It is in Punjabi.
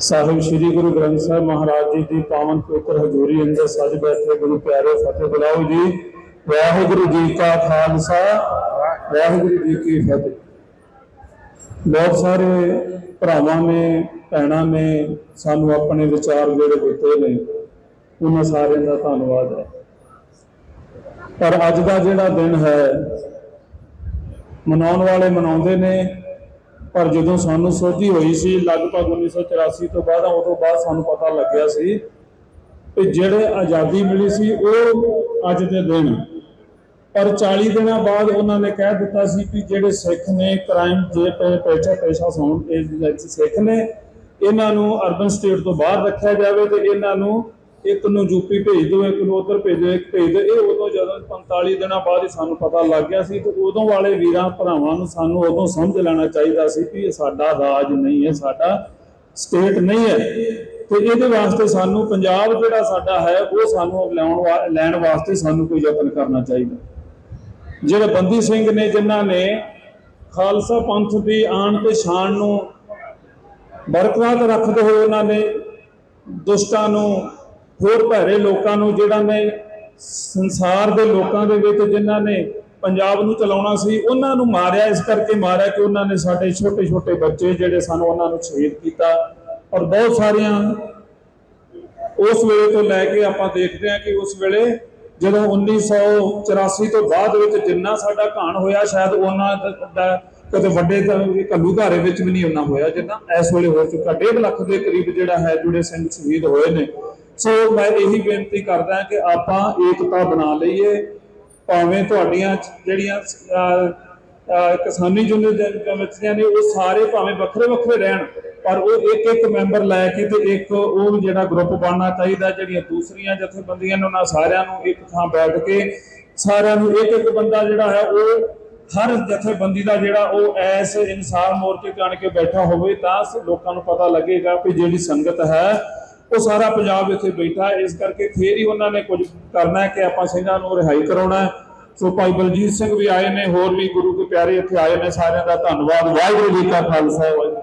ਸਾਹਿਬ, ਸ੍ਰੀ ਗੁਰੂ ਗ੍ਰੰਥ ਸਾਹਿਬ ਮਹਾਰਾਜ ਜੀ ਦੀ ਪਾਵਨ ਪਵਿੱਤਰ ਹਜ਼ੂਰੀ ਅੰਦਰ ਸੱਜ ਬੈਠੇ ਗੁਰੂ ਪਿਆਰੇ ਫਤਿਹ ਬੁਲਾਓ ਜੀ। ਵਾਹਿਗੁਰੂ ਜੀ ਕਾ ਖਾਲਸਾ, ਵਾਹਿਗੁਰੂ ਜੀ ਕੀ ਫਤਿਹ। ਬਹੁਤ ਸਾਰੇ ਭਰਾਵਾਂ ਨੇ, ਭੈਣਾਂ ਨੇ ਸਾਨੂੰ ਆਪਣੇ ਵਿਚਾਰ ਜਿਹੜੇ ਦਿੱਤੇ ਨੇ, ਉਹਨਾਂ ਸਾਰਿਆਂ ਦਾ ਧੰਨਵਾਦ ਹੈ। ਪਰ ਅੱਜ ਦਾ ਜਿਹੜਾ ਦਿਨ ਹੈ, ਮਨਾਉਣ ਵਾਲੇ ਮਨਾਉਂਦੇ ਨੇ ਪਰ ਜਦੋਂ ਸਾਨੂੰ ਸੋਝੀ ਹੋਈ ਸੀ, ਲਗਭਗ 1984 ਤੋਂ ਬਾਅਦ, ਉਦੋਂ ਬਾਅਦ ਸਾਨੂੰ ਪਤਾ ਲੱਗਿਆ ਸੀ ਕਿ ਜਿਹੜੇ ਆਜ਼ਾਦੀ ਮਿਲੀ ਸੀ, ਉਹ ਅੱਜ ਦੇ ਦਿਨ। ਪਰ 40 ਦਿਨਾਂ ਬਾਅਦ ਉਹਨਾਂ ਨੇ ਕਹਿ ਦਿੱਤਾ ਸੀ ਕਿ ਜਿਹੜੇ ਸਿੱਖ ਨੇ ਕ੍ਰਾਈਮ ਜੇ ਪੇ- ਪੈਸਾ ਪੇਸ਼ਾ ਸੌਣ ਇਹ ਸਿੱਖ ਨੇ, ਇਹਨਾਂ ਨੂੰ ਅਰਬਨ ਸਟੇਟ ਤੋਂ ਬਾਹਰ ਰੱਖਿਆ ਜਾਵੇ ਤੇ ਇਹਨਾਂ ਨੂੰ ਇੱਕ ਨੂੰ ਯੂਪੀ ਭੇਜ ਦਿਓ, ਇੱਕ ਨੂੰ ਉੱਧਰ ਦਿਓ ਇੱਕ ਭੇਜ ਦਿਓ। ਇਹ ਉਦੋਂ ਜਦੋਂ 45 ਦਿਨਾਂ ਬਾਅਦ ਹੀ ਸਾਨੂੰ ਪਤਾ ਲੱਗ ਗਿਆ ਸੀ ਤੇ ਉਦੋਂ ਵਾਲੇ ਵੀਰਾਂ ਭਰਾਵਾਂ ਨੂੰ ਸਾਨੂੰ ਉਦੋਂ ਸਮਝ ਲੈਣਾ ਚਾਹੀਦਾ ਸੀ ਕਿ ਇਹ ਸਾਡਾ ਰਾਜ ਨਹੀਂ ਹੈ, ਸਾਡਾ ਸਟੇਟ ਨਹੀਂ ਹੈ। ਤੇ ਇਹਦੇ ਵਾਸਤੇ ਸਾਨੂੰ ਪੰਜਾਬ ਜਿਹੜਾ ਸਾਡਾ ਹੈ, ਉਹ ਸਾਨੂੰ ਲਿਆਉਣ ਵਾ- ਲੈਣ ਵਾਸਤੇ ਸਾਨੂੰ ਕੋਈ ਯਤਨ ਕਰਨਾ ਚਾਹੀਦਾ। ਜਿਹੜੇ ਬੰਦੀ ਸਿੰਘ ਨੇ, ਜਿਨ੍ਹਾਂ ਨੇ ਖਾਲਸਾ ਪੰਥ ਦੀ ਆਣ ਤੇ ਸ਼ਾਨ ਨੂੰ ਬਰਕਰਾਰ ਰੱਖਦੇ ਹੋਏ ਉਹਨਾਂ ਨੇ ਦੁਸ਼ਟਾਂ ਨੂੰ ਹੋਰ ਭੈੜੇ ਲੋਕਾਂ ਨੂੰ ਜਿਹੜਾ ਨੇ ਸੰਸਾਰ ਦੇ ਲੋਕਾਂ ਦੇ ਵਿੱਚ ਜਿਨ੍ਹਾਂ ਨੇ ਪੰਜਾਬ ਨੂੰ ਚਲਾਉਣਾ ਸੀ, ਉਹਨਾਂ ਨੂੰ ਮਾਰਿਆ, ਇਸ ਕਰਕੇ ਮਾਰਿਆ ਕਿ ਉਹਨਾਂ ਨੇ ਸਾਡੇ ਛੋਟੇ ਛੋਟੇ ਬੱਚੇ ਜਿਹੜੇ ਸਨ ਉਹਨਾਂ ਨੂੰ ਸ਼ਹੀਦ ਕੀਤਾ। ਔਰ ਬਹੁਤ ਸਾਰੀਆਂ ਉਸ ਵੇਲੇ ਤੋਂ ਲੈ ਕੇ ਆਪਾਂ ਦੇਖਦੇ ਹਾਂ ਕਿ ਉਸ ਵੇਲੇ ਜਦੋਂ 1984 ਤੋਂ ਬਾਅਦ ਵਿੱਚ ਜਿੰਨਾ ਸਾਡਾ ਘਾਣ ਹੋਇਆ, ਸ਼ਾਇਦ ਉਹਨਾਂ ਦਾ- ਕਦੇ ਵੱਡੇ ਕੱਲੂ ਘਾਰੇ ਵਿੱਚ ਵੀ ਨਹੀਂ ਉਹਨਾਂ ਹੋਇਆ ਜਿੰਨਾ ਇਸ ਵੇਲੇ ਹੋ ਚੁੱਕਾ। 1.5 ਲੱਖ ਦੇ ਕਰੀਬ ਜਿਹੜਾ ਹੈ ਜੁੜੇ ਸਿੰਘ ਸ਼ਹੀਦ ਹੋਏ ਨੇ। ਸੋ ਮੈਂ ਇਹੀ ਬੇਨਤੀ ਕਰਦਾ ਕਿ ਆਪਾਂ ਏਕਤਾ ਬਣਾ ਲਈਏ ਭਾਵੇਂ ਤੁਹਾਡੀਆਂ ਜਿਹੜੀਆਂ ਅਹ, ਅਹ, ਕਿਸਾਨੀ ਯੂਨੀਵਰਸਿਟੀਆਂ ਨੇ ਉਹ ਸਾਰੇ ਭਾਵੇਂ ਵੱਖਰੇ ਵੱਖਰੇ ਰਹਿਣ ਪਰ ਉਹ ਇੱਕ ਇੱਕ ਮੈਂਬਰ ਲੈ ਕੇ ਤੇ ਇੱਕ ਉਹ ਜਿਹੜਾ ਗਰੁੱਪ ਬਣਨਾ ਚਾਹੀਦਾ ਜਿਹੜੀਆਂ ਦੂਸਰੀਆਂ ਜਥੇਬੰਦੀਆਂ ਨੇ ਉਹਨਾਂ ਸਾਰਿਆਂ ਨੂੰ ਇੱਕ ਥਾਂ ਬੈਠ ਕੇ ਸਾਰਿਆਂ ਨੂੰ ਇੱਕ ਇੱਕ ਬੰਦਾ ਜਿਹੜਾ ਹੈ ਉਹ ਹਰ ਜਥੇਬੰਦੀ ਦਾ ਜਿਹੜਾ ਉਹ ਐਸ ਇਨਸਾਨ ਮੋਰਚੇ ਤੇ ਆਣ ਕੇ ਬੈਠਾ ਹੋਵੇ ਤਾਂ ਲੋਕਾਂ ਨੂੰ ਪਤਾ ਲੱਗੇਗਾ ਕਿ ਜਿਹੜੀ ਸੰਗਤ ਹੈ ਉਹ ਸਾਰਾ ਪੰਜਾਬ ਇੱਥੇ ਬੈਠਾ ਇਸ ਕਰਕੇ ਫੇਰ ਹੀ ਉਹਨਾਂ ਨੇ ਕੁਝ ਕਰਨਾ ਹੈ ਕਿ ਆਪਾਂ ਸਿੰਘਾਂ ਨੂੰ ਰਿਹਾਈ ਕਰਾਉਣਾ ਹੈ। ਸੋ ਭਾਈ ਬਲਜੀਤ ਸਿੰਘ ਵੀ ਆਏ ਨੇ, ਹੋਰ ਵੀ ਗੁਰੂ ਕੇ ਪਿਆਰੇ ਇੱਥੇ ਆਏ ਨੇ ਸਾਰਿਆਂ ਦਾ ਧੰਨਵਾਦ। ਵਾਹਿਗੁਰੂ ਜੀ ਕਾ ਖਾਲਸਾ, ਵਾਹਿਗੁਰੂ